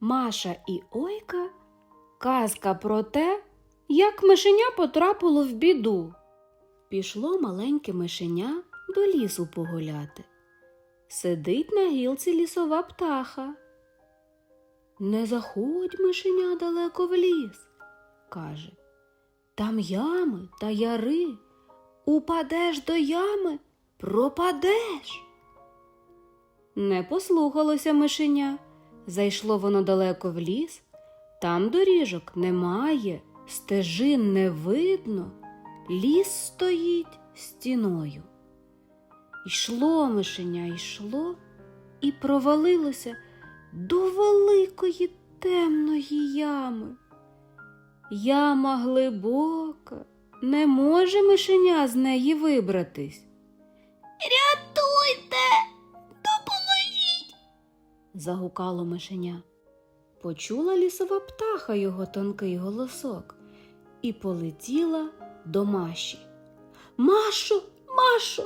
Маша і Ойка казка про те, як мишеня потрапило в біду. Пішло маленьке мишеня до лісу погуляти. Сидить на гілці лісова птаха. Не заходь, мишеня, далеко в ліс, каже. Там ями та яри. Упадеш до ями, пропадеш. Не послухалося мишеня. Зайшло воно далеко в ліс. Там доріжок немає, стежин не видно, ліс стоїть стіною. Йшло мишеня, йшло і провалилося до великої темної ями. Яма глибока, не може мишеня з неї вибратись. Загукало мишеня. Почула лісова птаха його тонкий голосок і полетіла до Маші. Машо, Машо,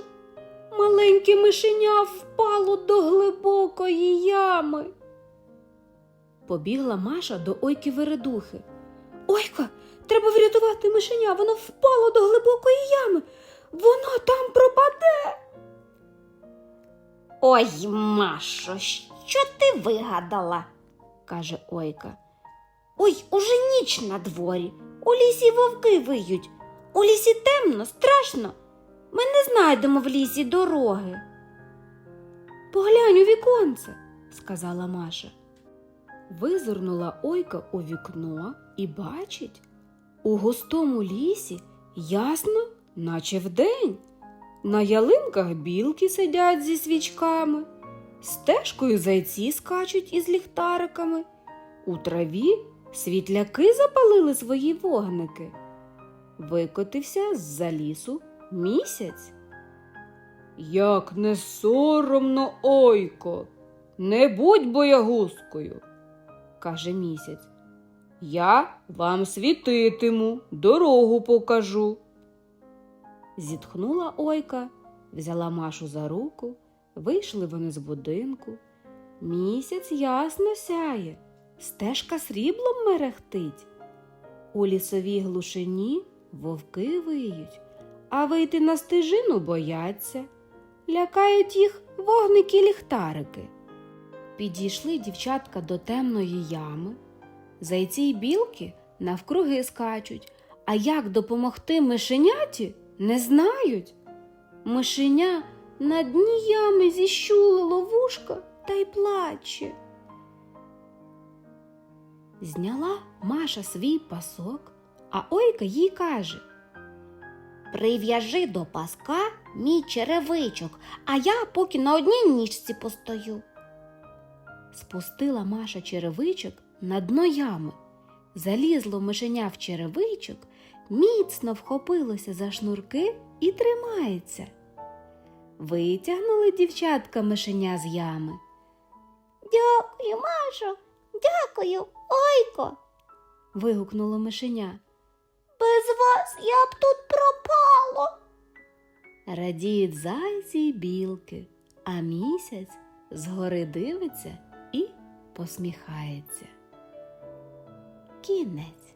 маленьке мишеня впало до глибокої ями. Побігла Маша до Ойки Вередухи. Ойка, треба врятувати мишеня, воно впало до глибокої ями. Воно там пропаде. Ой, Машо, що ти вигадала? каже Ойка. Ой, уже ніч на дворі. У лісі вовки виють. У лісі темно, страшно. Ми не знайдемо в лісі дороги. Поглянь у віконце, сказала Маша. Визирнула Ойка у вікно і бачить, у густому лісі ясно, наче вдень. На ялинках білки сидять зі свічками, стежкою зайці скачуть із ліхтариками, у траві світляки запалили свої вогники. Викотився з-за лісу місяць. Як не соромно, ойко, не будь боягузкою, каже місяць. Я вам світитиму, дорогу покажу. Зітхнула ойка, взяла Машу за руку, вийшли вони з будинку. Місяць ясно сяє, стежка сріблом мерехтить. У лісовій глушині вовки виють, а вийти на стежину бояться. Лякають їх вогники ліхтарики. Підійшли дівчатка до темної ями. Зайці й білки навкруги скачуть, а як допомогти мишеняті, не знають. Мишеня на дні ями зіщулило вушка та й плаче. Зняла Маша свій пасок, а Ойка їй каже Прив'яжи до паска мій черевичок, а я поки на одній ніжці постою. Спустила Маша черевичок на дно ями. Залізло мишеня в черевичок, міцно вхопилося за шнурки і тримається. Витягнули дівчатка мишеня з ями. Дякую, Машо, дякую, ойко. Вигукнуло мишеня. Без вас я б тут пропало. Радіють зайці й білки, а місяць згори дивиться і посміхається. Кінець.